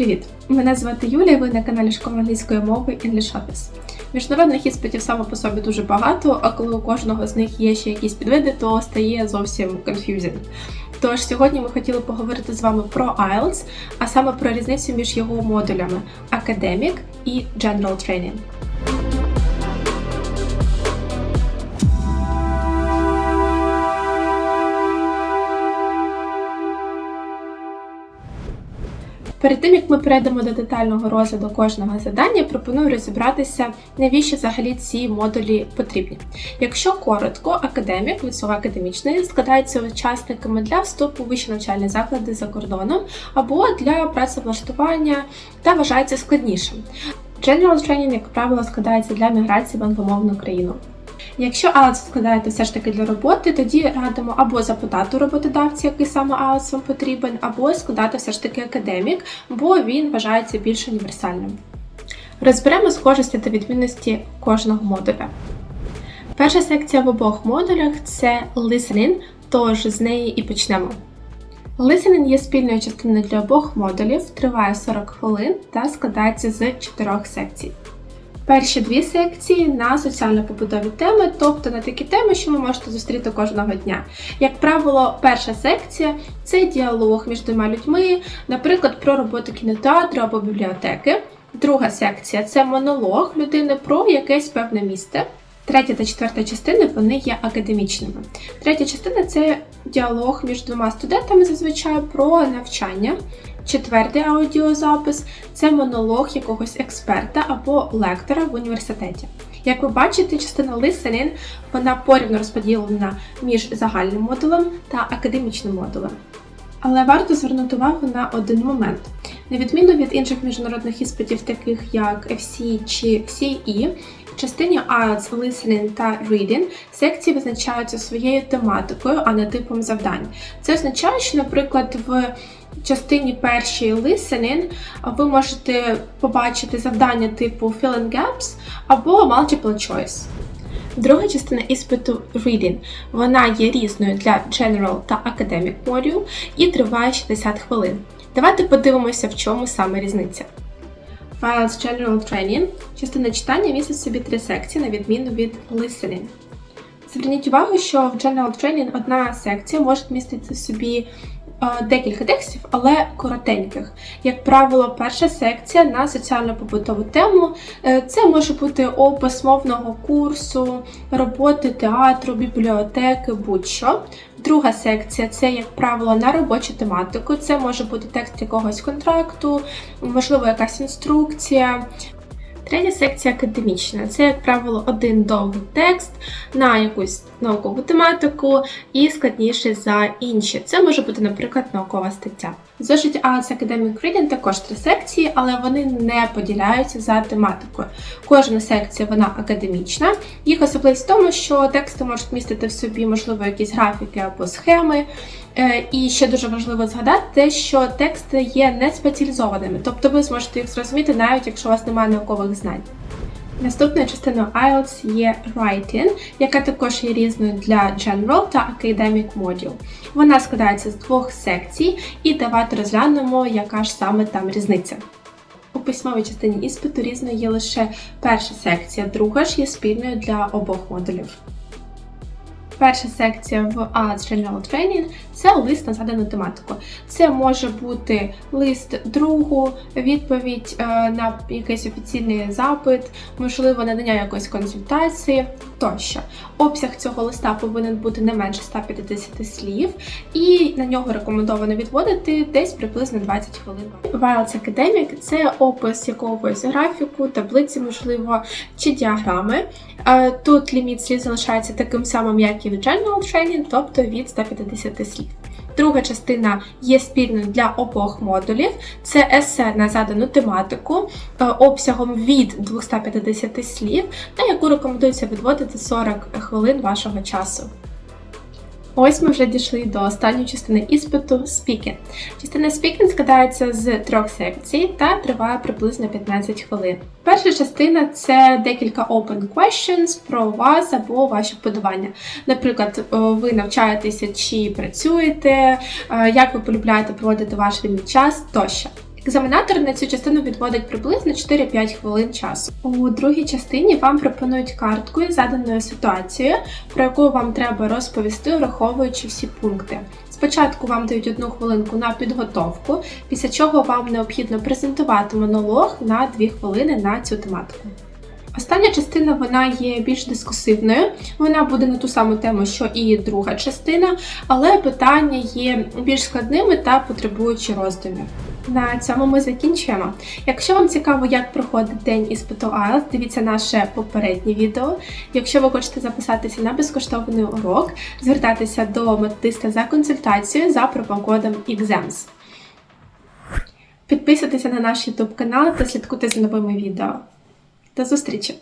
Привіт! Мене звати Юлія. Ви на каналі Школа англійської мови English Office. Міжнародних іспитів само по собі дуже багато, а коли у кожного з них є ще якісь підвиди, то стає зовсім confusing. Тож сьогодні ми хотіли поговорити з вами про IELTS, а саме про різницю між його модулями Academic і General Training. Перед тим як ми перейдемо до детального розгляду кожного завдання, пропоную розібратися, навіщо взагалі ці модулі потрібні. Якщо коротко, академік від слова академічний складається учасниками для вступу у вищі навчальні заклади за кордоном або для працевлаштування та вважається складнішим. General Training, як правило, складається для міграції в англомовну країну. Якщо IELTS складаєте все ж таки для роботи, тоді радимо або запитати роботодавця, який саме IELTS вам потрібен, або складати все ж таки академік, бо він вважається більш універсальним. Розберемо схожості та відмінності кожного модуля. Перша секція в обох модулях це listening, тож з неї і почнемо. Listening є спільною частиною для обох модулів, триває 40 хвилин та складається з чотирьох секцій. Перші дві секції на соціально-побудові теми, тобто на такі теми, що ви можете зустріти кожного дня. Як правило, перша секція це діалог між двома людьми, наприклад, про роботу кінотеатру або бібліотеки. Друга секція це монолог людини про якесь певне місце. Третя та четверта частини вони є академічними. Третя частина це діалог між двома студентами зазвичай про навчання. Четвертий аудіозапис це монолог якогось експерта або лектора в університеті. Як ви бачите, частина listening вона порівно розподілена між загальним модулем та академічним модулем. Але варто звернути увагу на один момент. На відміну від інших міжнародних іспитів, таких як FC чи CE, частині IELTS, Listening та Reading секції визначаються своєю тематикою, а не типом завдань. Це означає, що, наприклад, в частині першій listening ви можете побачити завдання типу fill in gaps або multiple choice. Друга частина іспиту Reading. Вона є різною для General та Academic Module і триває 60 хвилин. Давайте подивимося, в чому саме різниця. Files General Training. Частина читання містить собі три секції, на відміну від Listening. Зверніть увагу, що в General Training одна секція може містити в собі декілька текстів, але коротеньких. Як правило, перша секція на соціально-побутову тему е, це може бути опис мовного курсу, роботи театру, бібліотеки, будь-що. Друга секція це, як правило, на робочу тематику. Це може бути текст якогось контракту, можливо, якась інструкція. Третя секція академічна. Це, як правило, один довгий текст на якусь наукову тематику і складніший за інші. Це може бути, наприклад, наукова стаття. Зошиті IELTS Academic Reading також три секції, але вони не поділяються за тематикою. Кожна секція вона академічна. Їх особливість в тому, що тексти можуть містити в собі, можливо, якісь графіки або схеми. Е, і ще дуже важливо згадати, те, що тексти є не спеціалізованими, тобто ви зможете їх зрозуміти, навіть якщо у вас немає наукових знань. Наступною частиною IELTS є Writing, яка також є різною для General та Academic Module. Вона складається з двох секцій, і давайте розглянемо, яка ж саме там різниця. У письмовій частині іспиту різною є лише перша секція, друга ж є спільною для обох модулів. Перша секція в IELTS General Training це лист на задану тематику. Це може бути лист другу, відповідь е, на якийсь офіційний запит, можливо, надання якоїсь консультації тощо. Обсяг цього листа повинен бути не менше 150 слів, і на нього рекомендовано відводити десь приблизно 20 хвилин. Wilds Academic – це опис якогось графіку, таблиці, можливо, чи діаграми. Е, тут ліміт слів залишається таким самим, як і в General Training, тобто від 150 слів. Друга частина є спільною для обох модулів. Це есе на задану тематику е, обсягом від 250 слів, на яку рекомендується відводити 40 хвилин вашого часу. Ось ми вже дійшли до останньої частини іспиту Speaking. Частина Speaking складається з трьох секцій та триває приблизно 15 хвилин. Перша частина це декілька open questions про вас або ваші вподобання. Наприклад, ви навчаєтеся чи працюєте, як ви полюбляєте проводити ваш вільний час тощо. Екзаменатор на цю частину відводить приблизно 4-5 хвилин часу. У другій частині вам пропонують картку із заданою ситуацією, про яку вам треба розповісти, враховуючи всі пункти. Спочатку вам дають одну хвилинку на підготовку, після чого вам необхідно презентувати монолог на 2 хвилини на цю тематику. Остання частина вона є більш дискусивною. Вона буде на ту саму тему, що і друга частина, але питання є більш складними та потребуючи роздумів. На цьому ми закінчуємо. Якщо вам цікаво, як проходить день іспиту IELTS, дивіться наше попереднє відео. Якщо ви хочете записатися на безкоштовний урок, звертайтеся до методиста за консультацією за промокодом EXAMS. Підписуйтеся на наш YouTube канал та слідкуйте за новими відео. До зустрічі!